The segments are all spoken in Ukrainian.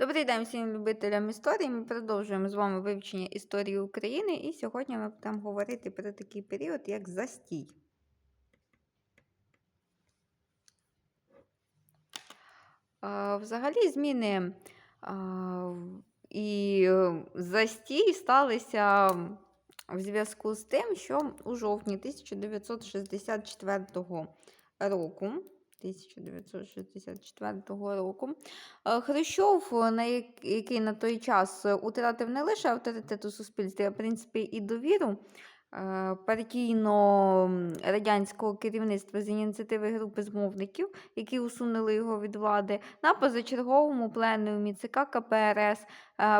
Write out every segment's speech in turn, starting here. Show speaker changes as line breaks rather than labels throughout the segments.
Добрий день всім любителям історії. Ми продовжуємо з вами вивчення історії України, і сьогодні ми будемо говорити про такий період, як застій. Взагалі, зміни і е, застій сталися в зв'язку з тим, що у жовтні 1964 року. 1964 року Е, Хрущов, е, на який на той час е, утратив не лише авторитет у суспільстві, а в принципі і довіру е, партійно-радянського керівництва з ініціативи групи змовників, які усунули його від влади, на позачерговому пленумі ЦК КПРС,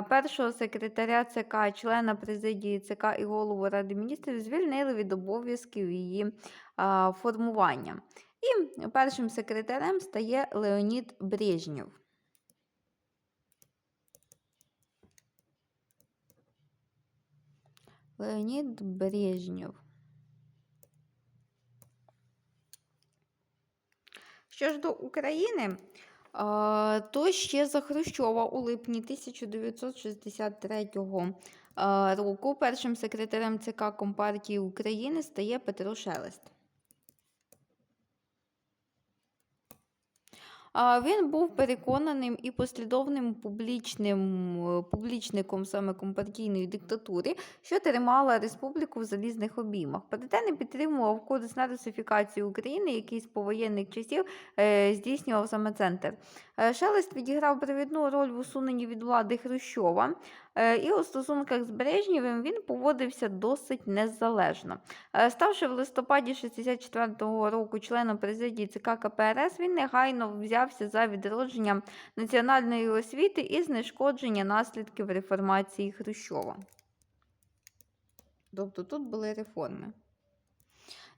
першого секретаря ЦК, члена президії ЦК і голову Ради міністрів звільнили від обов'язків її формування. І першим секретарем стає Леонід Брежнєв. Леонід Брежнєв. Що ж до України, то ще за Хрущова у липні 1963 а, року першим секретарем ЦК Компартії України стає Петро Шелест. Він був переконаним і послідовним публічним, е, публічником саме компартійної диктатури, що тримала республіку в залізних обіймах. Проте не підтримував кодекс на русифікацію України, який з повоєнних часів е, здійснював саме центр. Е, Шелест відіграв провідну роль в усуненні від влади Хрущова, е, і у стосунках з Брежнєвим він поводився досить незалежно. Е, Ставши в листопаді 64-го року членом президії ЦК КПРС, він негайно взявся за відродження національної освіти і знешкодження наслідків реформації Хрущова. Тобто тут були реформи.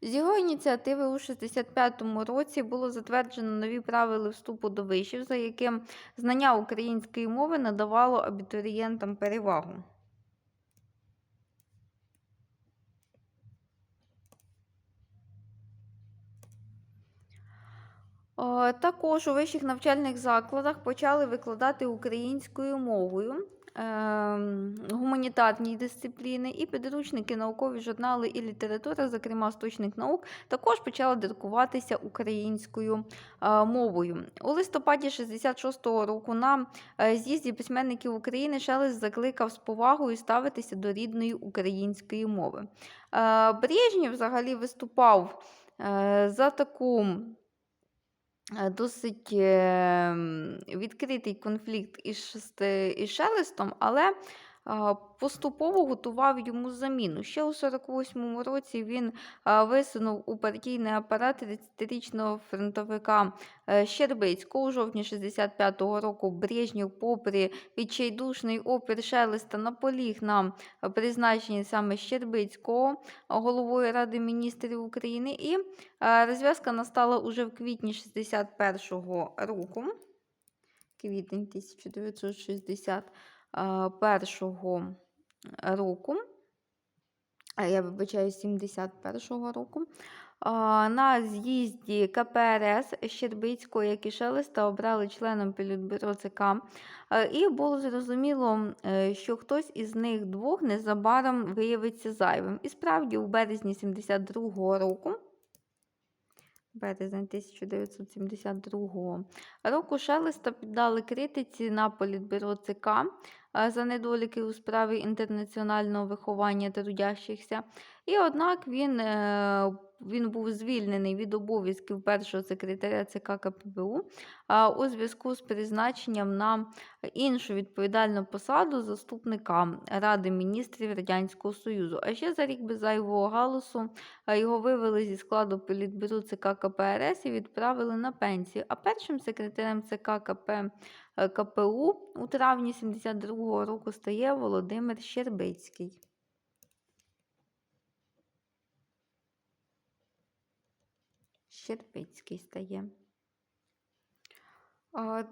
З його ініціативи у 65-му році було затверджено нові правила вступу до вишів, за яким знання української мови надавало абітурієнтам перевагу. Також у вищих навчальних закладах почали викладати українською мовою гуманітарні дисципліни і підручники, наукові журнали і література, зокрема сточних наук, також почали друкуватися українською е, мовою. У листопаді 66-го року на е, з'їзді письменників України Шелест закликав з повагою ставитися до рідної української мови. Е, Брежнєв взагалі виступав за таку досить е, відкритий конфлікт із, Шелестом, але поступово готував йому заміну. Ще у 48-му році він висунув у партійний апарат 30-річного фронтовика е, Щербицького. У жовтні 65-го року Брежнєв, попри відчайдушний опір Шелеста, наполіг на призначенні саме Щербицького головою Ради міністрів України. І Е, Розв'язка настала уже в квітні 61-го року. Квітень 1961 року. Я вибачаю, 71-го року. На з'їзді КПРС Щербицького, і Шелеста, обрали членом Політбюро ЦК. І було зрозуміло, е, що хтось із них двох незабаром виявиться зайвим. І справді, у березні 72-го року березень 1972 року Шелеста піддали критиці на політбюро ЦК за недоліки у справі інтернаціонального виховання трудящихся. І однак він, е, він був звільнений від обов'язків першого секретаря ЦК КПБУ у зв'язку з призначенням на іншу відповідальну посаду заступника Ради міністрів Радянського Союзу. А ще за рік без зайвого галасу а Його вивели зі складу політбюро ЦК КПРС і відправили на пенсію. А першим секретарем ЦК КП, е, КПУ у травні 72-го року стає Володимир Щербицький. Щербицький стає.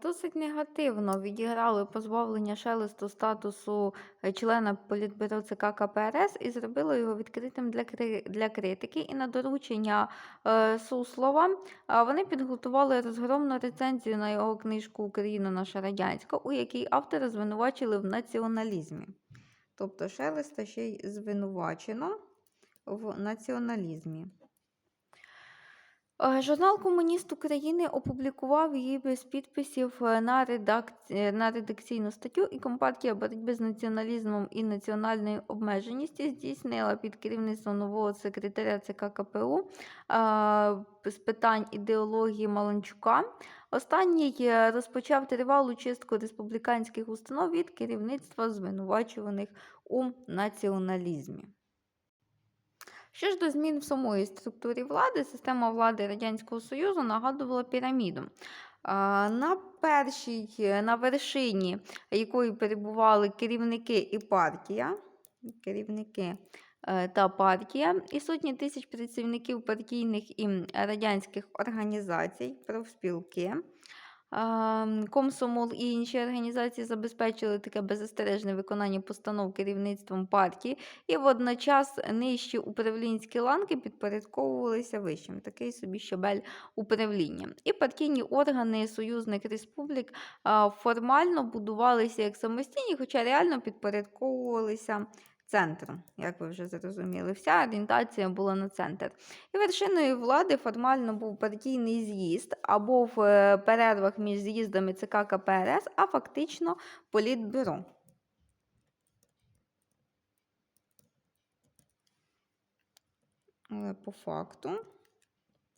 Досить негативно відіграли позбавлення Шелесту статусу е, члена політбюро ЦК КПРС і зробило його відкритим для, для критики. І на доручення е, Суслова вони підготували розгромну рецензію на його книжку Україна наша радянська, у якій автора звинувачили в націоналізмі. Тобто Шелеста ще й звинувачено в націоналізмі. Е, Журнал Комуніст України опублікував її без підписів е, на, редакці... на редакційну статтю, і Компартія боротьби з націоналізмом і національною обмеженістю здійснила під керівництвом нового секретаря ЦК КПУ е, з питань ідеології Маланчука. Останній е, розпочав тривалу чистку республіканських установ від керівництва звинувачуваних у націоналізмі. Що ж до змін в самої структурі влади, система влади Радянського Союзу нагадувала піраміду. На першій, на вершині якої перебували керівники і партія, керівники е, та партія, і сотні тисяч працівників партійних і радянських організацій, профспілки. Комсомол і інші організації забезпечили таке беззастережне виконання постанов керівництвом партії, і водночас нижчі управлінські ланки підпорядковувалися вищим. Такий собі щабель управління. І партійні органи союзних республік формально будувалися як самостійні, хоча реально підпорядковувалися центром, як ви вже зрозуміли. Вся орієнтація була на центр. І вершиною влади формально був партійний з'їзд або в е, перервах між з'їздами ЦК КПРС, а фактично політбюро. Але по факту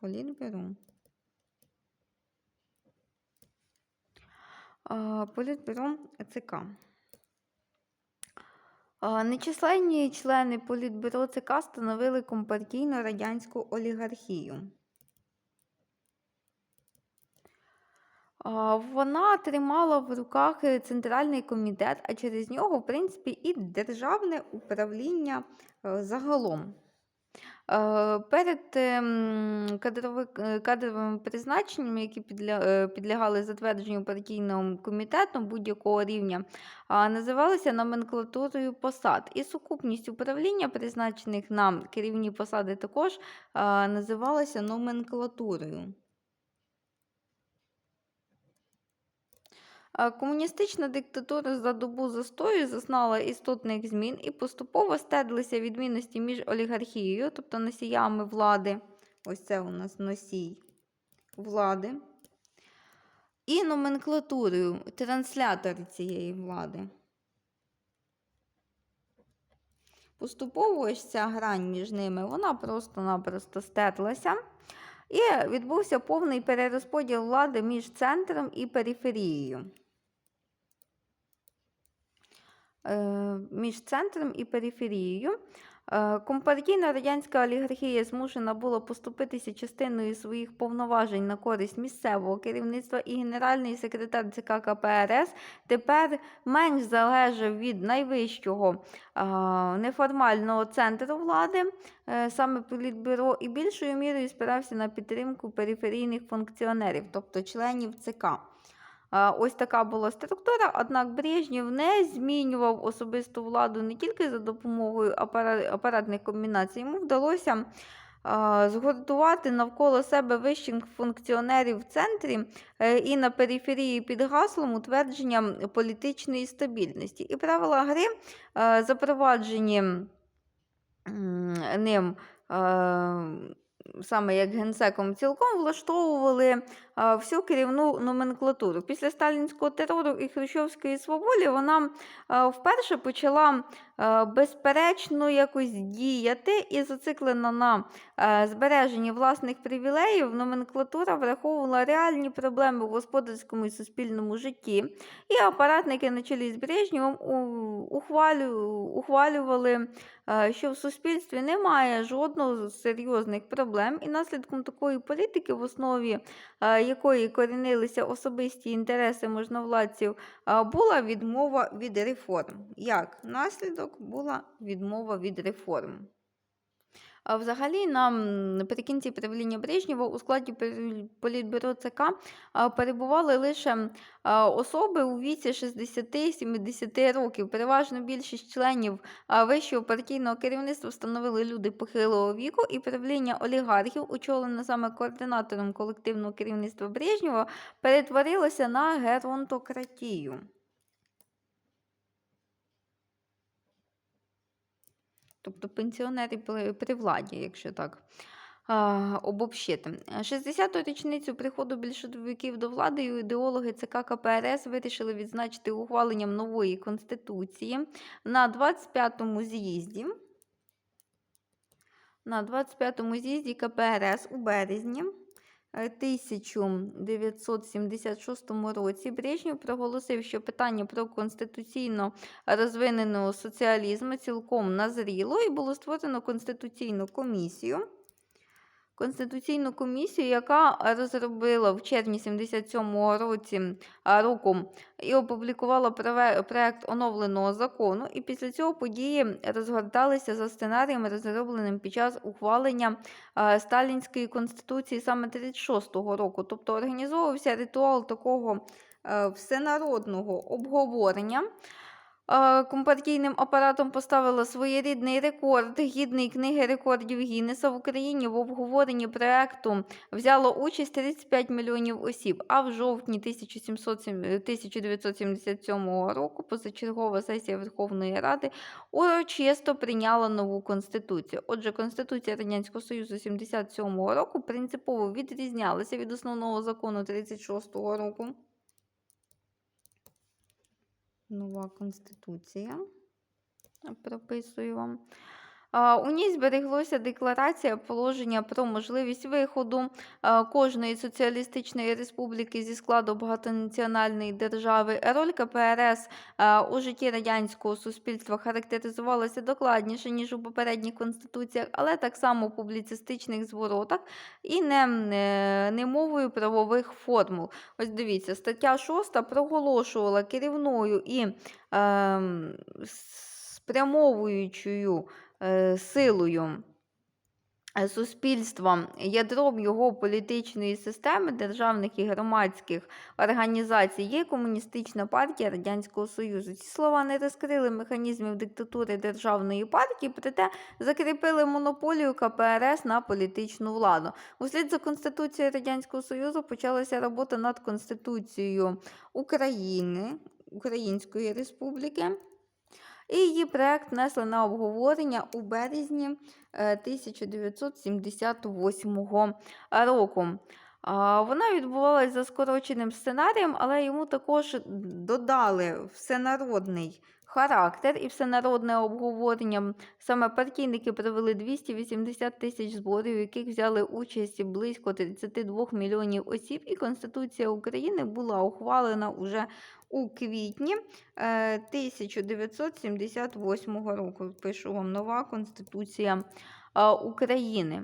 політбюро. Політбюро ЦК. Нечисленні члени політбюро ЦК становили компартійну радянську олігархію. Вона тримала в руках центральний комітет, а через нього, в принципі, і державне управління е, загалом. Е, Перед кадровими призначеннями, які е, підлягали затвердженню партійним комітетом будь-якого рівня, називалися номенклатурою посад. І сукупність управління, призначених на керівні посади, також називалася номенклатурою. Комуністична диктатура за добу застою зазнала істотних змін і поступово стедлися відмінності між олігархією, тобто носіями влади, ось це у нас носій влади, і номенклатурою, транслятор цієї влади. Поступово ось ця грань між ними, вона просто-напросто стерлася. І відбувся повний перерозподіл влади між центром і периферією. Е, Між центром і периферією. Е, Компартійна радянська олігархія змушена була поступитися частиною своїх повноважень на користь місцевого керівництва, і генеральний секретар ЦК КПРС тепер менш залежав від найвищого неформального центру влади, е, саме політбюро, і більшою мірою спирався на підтримку периферійних функціонерів, тобто членів ЦК. Ось така була структура, однак Брежнєв не змінював особисту владу не тільки за допомогою апаратних комбінацій. Йому вдалося згуртувати навколо себе вищих функціонерів в центрі е, і на периферії під гаслом утвердження політичної стабільності. І правила гри е, запроваджені ним. е, Саме як генсеком цілком влаштовували всю керівну номенклатуру. Після сталінського терору і Хрущовської свободи вона вперше почала безперечно якось діяти і зациклена на збереженні власних привілеїв. Номенклатура враховувала реальні проблеми в господарському і суспільному житті. І апаратники на чолі з Брежнєвим ухвалювали, що в суспільстві немає жодного з серйозних проблем, і наслідком такої політики, в основі якої корінилися особисті інтереси можновладців, була відмова від реформ. Як наслідок була відмова від реформ. Взагалі, на м, наприкінці правління Брежнєва у складі Політбюро ЦК перебували лише особи у віці 60-70 років. Переважно більшість членів вищого партійного керівництва становили люди похилого віку, і правління олігархів, очолене саме координатором колективного керівництва Брежнєва, перетворилося на геронтократію. Тобто пенсіонери при, владі, якщо так обобщити. 60-ту річницю приходу більшовиків до влади ідеологи ЦК КПРС вирішили відзначити ухваленням нової конституції на 25-му з'їзді. На 25-му з'їзді КПРС у березні 1976 році Брежнєв проголосив, що питання про конституційно розвиненого соціалізму цілком назріло і було створено Конституційну комісію. Конституційну комісію, яка розробила в червні 77-го році року і опублікувала проект оновленого закону. І після цього події розгорталися за сценарієм, розробленим під час ухвалення Сталінської конституції саме 36-го року. Тобто організовувався ритуал такого е, всенародного обговорення. Е, Компартійним апаратом поставила своєрідний рекорд, гідний книги рекордів Гіннеса в Україні в обговоренні проекту взяло участь 35 мільйонів осіб. А в жовтні 1707 1977 року позачергова сесія Верховної Ради урочисто прийняла нову конституцію. Отже, Конституція Радянського Союзу 77 року принципово відрізнялася від основного закону 36 року. Нова конституція. Прописую вам. У ній збереглося декларація положення про можливість виходу кожної соціалістичної республіки зі складу багатонаціональної держави. Роль КПРС у житті радянського суспільства характеризувалася докладніше, ніж у попередніх конституціях, але так само у публіцистичних зворотах і не, не, не мовою правових формул. Ось дивіться, стаття 6 проголошувала керівною і ем, спрямовуючою е, силою е, суспільства, ядром його політичної системи, державних і громадських організацій є Комуністична партія Радянського Союзу. Ці слова не розкрили механізмів диктатури державної партії, проте закріпили монополію КПРС на політичну владу. Услід за Конституцією Радянського Союзу почалася робота над Конституцією України, Української Республіки. І її проект внесли на обговорення у березні е, 1978 року. Вона відбувалася за скороченим сценарієм, але йому також додали всенародний характер і всенародне обговорення. Саме партійники провели 280 тисяч зборів, у яких взяли участь близько 32 мільйонів осіб, і Конституція України була ухвалена уже у квітні е, 1978 року. Пишу вам нова Конституція е, України.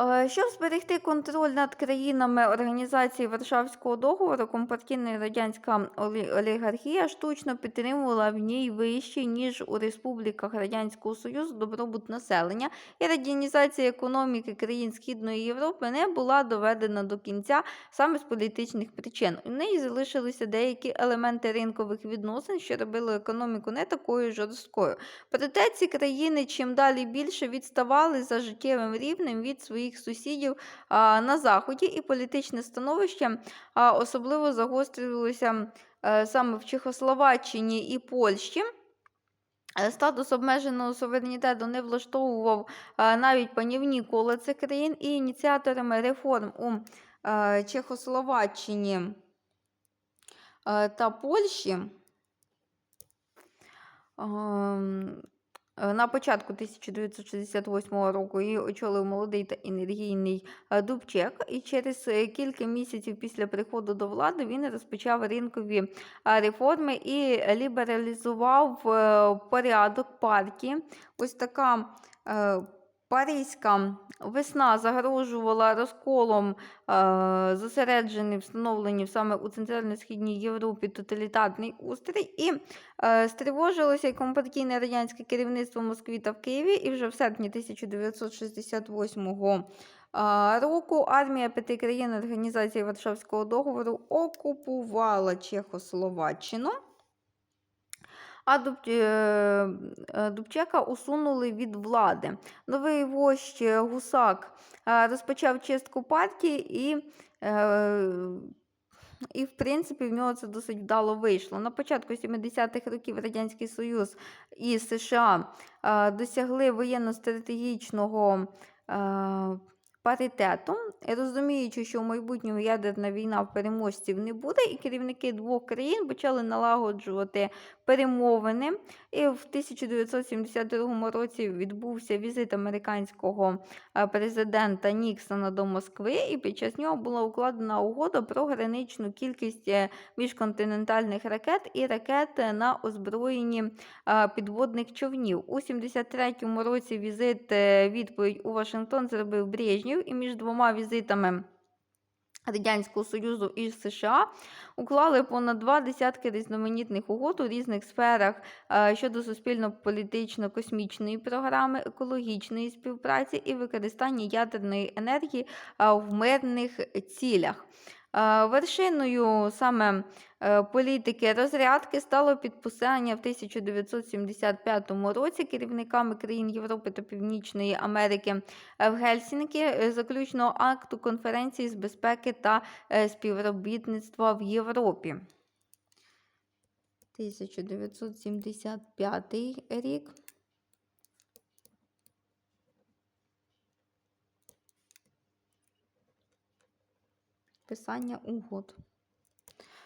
Е, Щоб зберегти контроль над країнами організації Варшавського договору, компартійна радянська олі- олігархія штучно підтримувала в ній вищий, ніж у республіках Радянського Союзу добробут населення, і радянізація економіки країн Східної Європи не була доведена до кінця саме з політичних причин. У неї залишилися деякі елементи ринкових відносин, що робили економіку не такою жорсткою. Проте ці країни чим далі більше відставали за життєвим рівнем від своїх сусідів на Заході, і політичне становище особливо загострювалося е, саме в Чехословаччині і Польщі. Е, Статус обмеженого суверенітету не влаштовував е, навіть панівні кола цих країн, і ініціаторами реформ у Чехословаччині та Польщі на початку 1968 року її очолив молодий та енергійний е, Дубчек, і через е, кілька місяців після приходу до влади він розпочав ринкові е, реформи і лібералізував е, порядок партії. Ось така е, Паризька весна загрожувала розколом, е, зосереджений, встановлений саме у Центрально-Східній Європі тоталітарний устрій, і е, стривожилося і компартійне радянське керівництво Москві та в Києві. І вже в серпні 1968 е, року армія п'яти країн Організації Варшавського договору окупувала Чехословаччину. А е, е, Дубчека усунули від влади. Новий вождь е, Гусак розпочав чистку партії і, і, в принципі, в нього це досить вдало вийшло. На початку 70-х років Радянський Союз і США досягли воєнно-стратегічного е, паритету, розуміючи, що в майбутньому ядерна війна в переможців не буде, і керівники двох країн почали налагоджувати перемовини. І в 1972 році відбувся візит американського е, президента Ніксона до Москви, і під час нього була укладена угода про граничну кількість е, міжконтинентальних ракет і ракет на озброєнні е, підводних човнів. У 73-му році візит е, відповідь у Вашингтон зробив Брежнєв, і між двома візитами. Радянського Союзу і США уклали понад два десятки різноманітних угод у різних сферах е, щодо суспільно-політично-космічної програми, екологічної співпраці і використання ядерної енергії е, в мирних цілях. Е, Вершиною саме е, політики розрядки стало підписання в 1975 році керівниками країн Європи та Північної Америки е, в Гельсінкі заключного акту конференції з безпеки та співробітництва в Європі. 1975 рік. Підписання угод.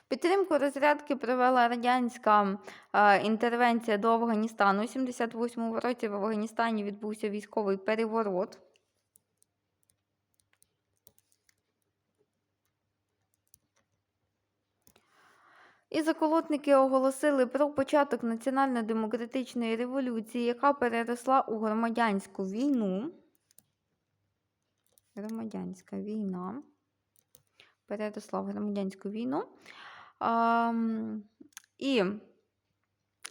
Підтримку розрядки привела радянська е, інтервенція до Афганістану. У 78-му році в Афганістані відбувся військовий переворот. І заколотники оголосили про початок національно-демократичної революції, яка переросла у громадянську війну. Громадянська війна. Переросла в громадянську війну. І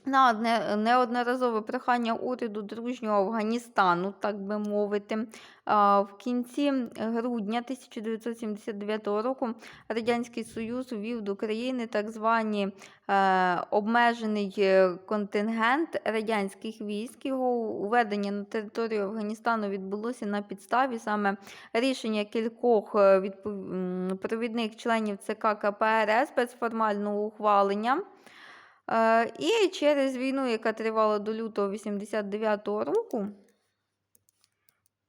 на неодноразове прохання уряду дружнього Афганістану, так би мовити, в кінці грудня 1979 року Радянський Союз ввів до країни так звані е, обмежений е, контингент радянських військ. Його уведення на територію Афганістану відбулося на підставі саме рішення кількох е, відпов- провідних членів ЦК КПРС без формального ухвалення. Е, І через війну, яка тривала до лютого 89-го року,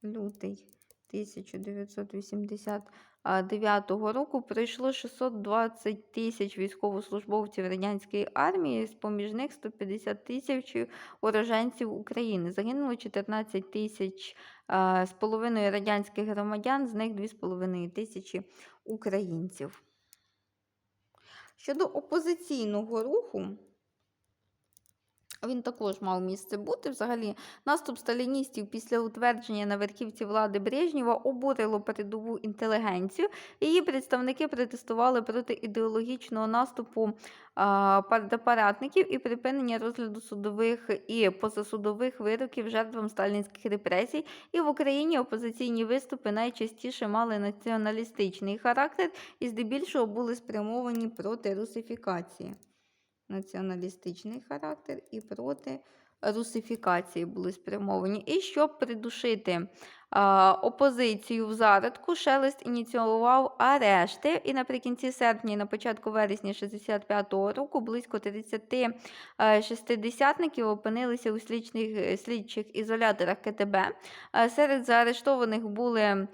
лютий 1989 року прийшло 620 тисяч військовослужбовців радянської армії, з поміж них 150 тисяч уроженців України. Загинуло 14 тисяч е, з половиною радянських громадян, з них 2,5 тисячі українців. Щодо опозиційного руху, він також мав місце бути. Взагалі, наступ сталіністів після утвердження на верхівці влади Брежнєва обурило передову інтелігенцію. Її представники протестували проти ідеологічного наступу партапаратників і припинення розгляду судових і позасудових вироків жертвам сталінських репресій. І в Україні опозиційні виступи найчастіше мали націоналістичний характер і здебільшого були спрямовані проти русифікації націоналістичний характер і проти русифікації були спрямовані. І щоб придушити опозицію в зародку, Шелест ініціював арешти. І наприкінці серпня і на початку вересня 65-го року близько 30 е, шестидесятників опинилися у слідчих, слідчих ізоляторах КТБ. Е, Серед заарештованих були е,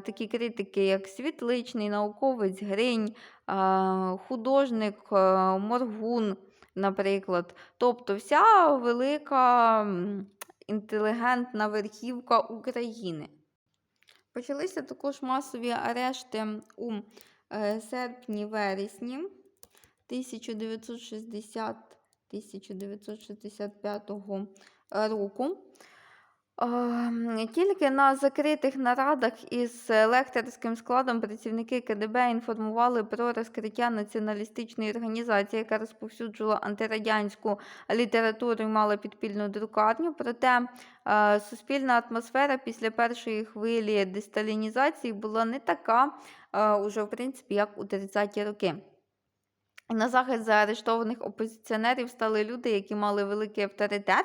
такі критики, як Світличний, науковець Гринь, художник Моргун, наприклад. Тобто вся велика інтелігентна верхівка України. Почалися також масові арешти у е, серпні-вересні 1960 1965 року. Ем, Тільки на закритих нарадах із лекторським складом працівники КДБ інформували про розкриття націоналістичної організації, яка розповсюджувала антирадянську літературу і мала підпільну друкарню. Проте е, суспільна атмосфера після першої хвилі десталінізації була не така, е, уже в принципі, як у 30-ті роки. На захист заарештованих опозиціонерів стали люди, які мали великий авторитет.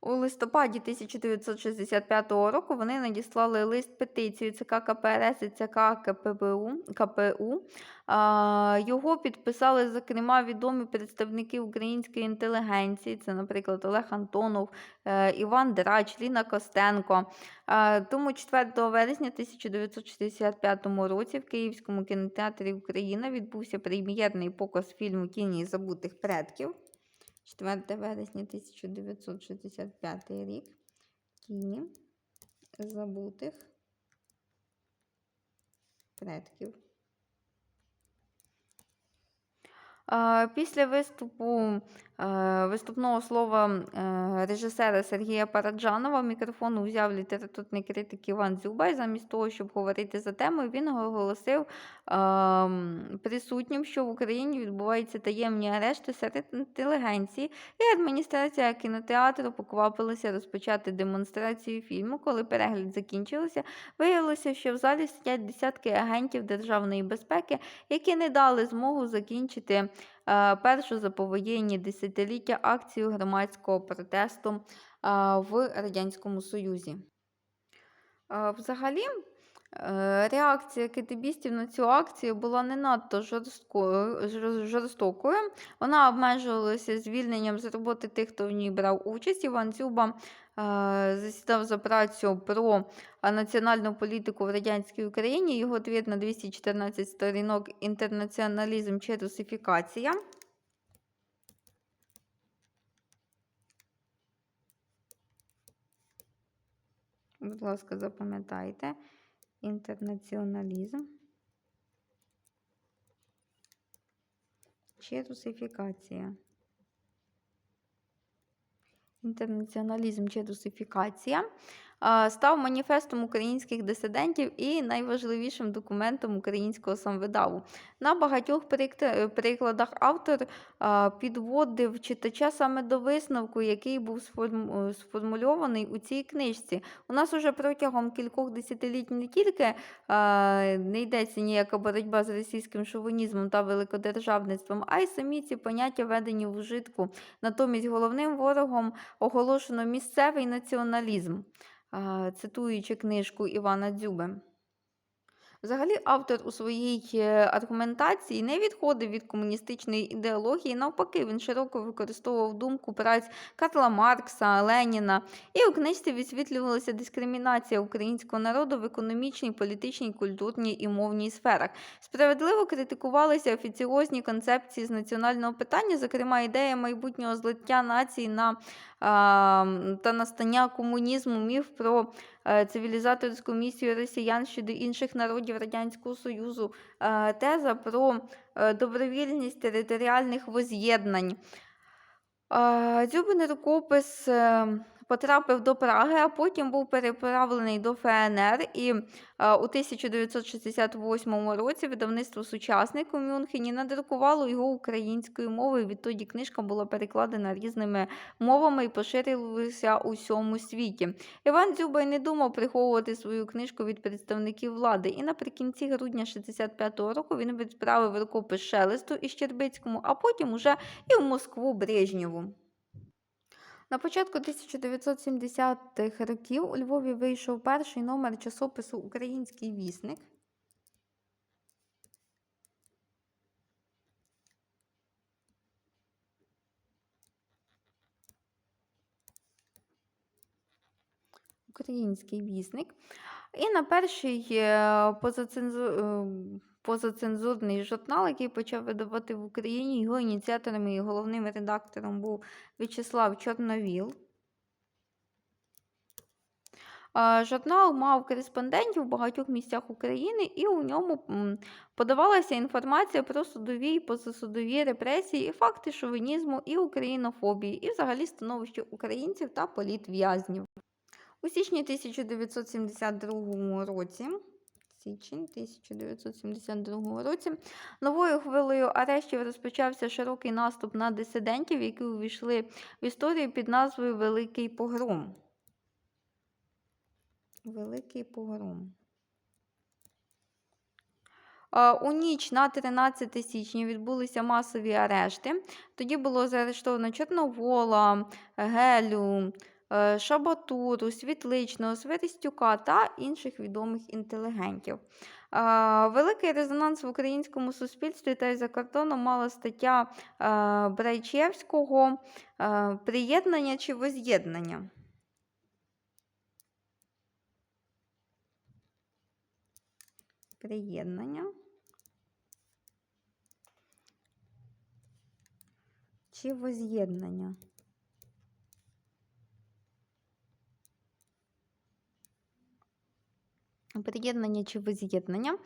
У листопаді 1965 року вони надіслали лист петицію ЦК КПРС і ЦК КПБУ, КПУ. А, Його підписали, зокрема, відомі представники української інтелігенції. Це, наприклад, Олег Антонов, е, Іван Драч, Ліна Костенко. А, Тому 4 вересня 1965 році в Київському кінотеатрі Україна відбувся прем'єрний показ фільму Тіні забутих предків. 4 вересня 1965 рік. Тіні забутих предків. Після виступу виступного слова е, режисера Сергія Параджанова мікрофон узяв літературний критик Іван Дзюба, і замість того, щоб говорити за темою, він оголосив ем, присутнім, що в Україні відбуваються таємні арешти серед інтелігенції, і адміністрація кінотеатру поквапилася розпочати демонстрацію фільму. Коли перегляд закінчився, виявилося, що в залі сидять десятки агентів державної безпеки, які не дали змогу закінчити е, першу за повоєнні десятиліття акцію громадського протесту е, в Радянському Союзі. Е, Взагалі, е, реакція китибістів на цю акцію була не надто жорсткою, жорстокою. Вона обмежувалася звільненням з роботи тих, хто в ній брав участь. Іван Дзюба е, засідав за працю про національну політику в радянській Україні. Його твір на 214 сторінок «Інтернаціоналізм чи русифікація». Будь ласка, запам'ятайте. Інтернаціоналізм чи русифікація. Інтернаціоналізм чи русифікація став маніфестом українських дисидентів і найважливішим документом українського самвидаву. На багатьох прикладах автор підводив читача саме до висновку, який був сформульований у цій книжці. У нас уже протягом кількох десятиліть не тільки не йдеться ніяка боротьба з російським шовінізмом та великодержавництвом, а й самі ці поняття введені в ужитку. Натомість головним ворогом оголошено місцевий націоналізм, цитуючи книжку Івана Дзюби. Взагалі, автор у своїй е, аргументації не відходив від комуністичної ідеології, навпаки, він широко використовував думку праць Карла Маркса, Леніна. І у книжці висвітлювалася дискримінація українського народу в економічній, політичній, культурній і мовній сферах. Справедливо критикувалися офіціозні концепції з національного питання, зокрема ідея майбутнього злиття нації на та настання комунізму, міф про е, цивілізаторську місію росіян щодо інших народів Радянського Союзу, е, теза про е, добровільність територіальних воз'єднань. Дзюбин рукопис е, потрапив до Праги, а потім був переправлений до ФНР. І е, у 1968 році видавництво Сучасник у Мюнхені надрукувало його українською мовою. Відтоді книжка була перекладена різними мовами і поширилася у всьому світі. Іван Дзюба й не думав приховувати свою книжку від представників влади. І наприкінці грудня 65-го року він відправив рукопис Шелесту і Щербицькому, а потім уже і в Москву Брежнєву. На початку 1970-х років у Львові вийшов перший номер часопису Український вісник. Український вісник. І на перший е, позацензу... позацензурний журнал, який почав видавати в Україні, його ініціатором і головним редактором був В'ячеслав Чорновіл. Журнал мав кореспондентів в багатьох місцях України, і у ньому подавалася інформація про судові і позасудові репресії, і факти шовінізму і українофобії, і взагалі становище українців та політв'язнів. У січні 1972 році. Січень 1972 році новою хвилею арештів розпочався широкий наступ на дисидентів, які увійшли в історію під назвою Великий Погром. Великий Погром. У ніч на 13 січня відбулися масові арешти. Тоді було заарештовано Чорновола, Гелю, Шабатуру, Світличного, Сверестюка та інших відомих інтелігентів. Великий резонанс в українському суспільстві та й за кордоном мала стаття е, Брайчевського е, Приєднання чи воз'єднання. Приєднання. Чи воз'єднання? Приєднання чи воз'єднання.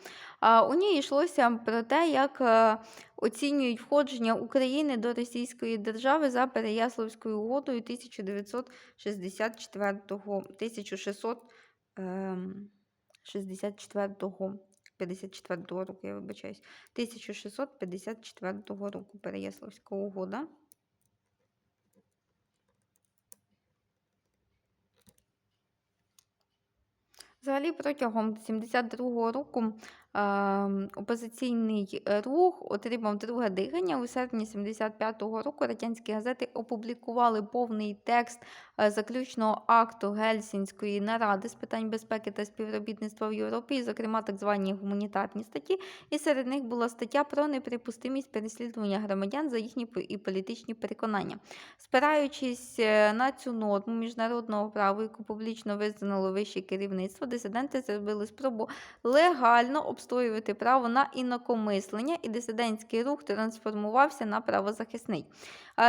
У ній йшлося про те, як е, оцінюють входження України до Російської держави за Переяславською угодою 1964 1600 ем, 64 54 року, я вибачаюсь, 1654 року Переяславська угода. Взагалі, протягом 72-го року опозиційний рух отримав друге дихання. У серпні 75-го року радянські газети опублікували повний текст е, заключного акту Гельсінської наради з питань безпеки та співробітництва в Європі, зокрема, так звані гуманітарні статті. І серед них була стаття про неприпустимість переслідування громадян за їхні і політичні переконання. Спираючись е, на цю норму міжнародного права, яку публічно визнало вище керівництво, дисиденти зробили спробу легально обстоювати право на інакомислення, і дисидентський рух трансформувався на правозахисний.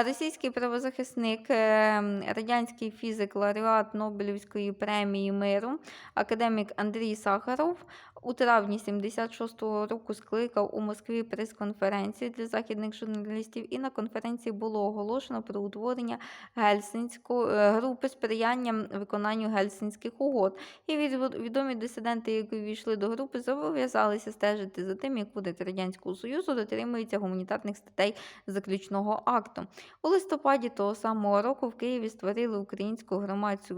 Російський правозахисник, е, радянський фізик, лауреат Нобелівської премії миру, академік Андрій Сахаров у травні 76-го року скликав у Москві прес-конференцію для західних журналістів, і на конференції було оголошено про утворення Гельсінської е, групи сприяння виконанню гельсінських угод. І від- відомі дисиденти, які ввійшли до групи, зобов'язалися стежити за тим, як уряд Радянського Союзу дотримується гуманітарних статей заключного акту. У листопаді того самого року в Києві створили українську громадську,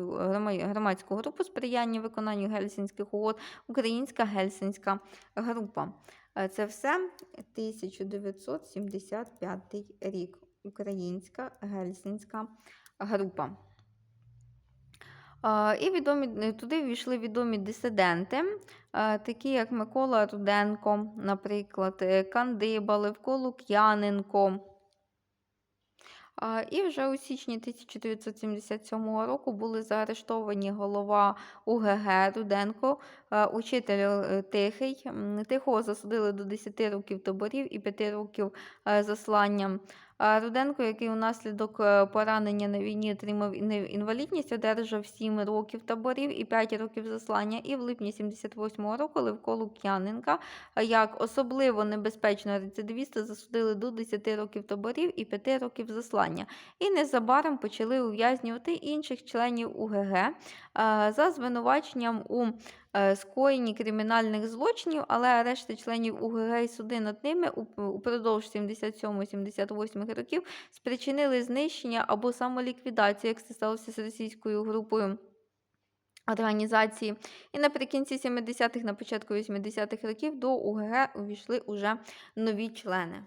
громадську групу сприяння виконанню гельсінських угод, Українська гельсінська група. Е, Це все 1975 рік. Українська гельсінська група. Е, І відомі, е, туди ввійшли відомі дисиденти, такі як Микола Руденко, наприклад, Кандиба, Левко Лук'яненко. І вже у січні 1977 року були заарештовані голова УГГ Руденко, е, учитель е, Тихий. Тихого засудили до 10 років таборів і 5 років засланням. заслання. Руденко, який унаслідок е, поранення на війні отримав інвалідність, одержав 7 років таборів і 5 років заслання. І в липні 78 року Левко Лук'яненка е, як особливо небезпечного рецидивіста засудили до 10 років таборів і 5 років заслання. І незабаром почали ув'язнювати інших членів УГГ е, за звинуваченням у скоєнні кримінальних злочинів, але арешти членів УГГ і суди над ними упродовж 77-78 років спричинили знищення або самоліквідацію, як це сталося з російською групою організації. І наприкінці 70-х, на початку 80-х років до УГГ увійшли уже нові члени.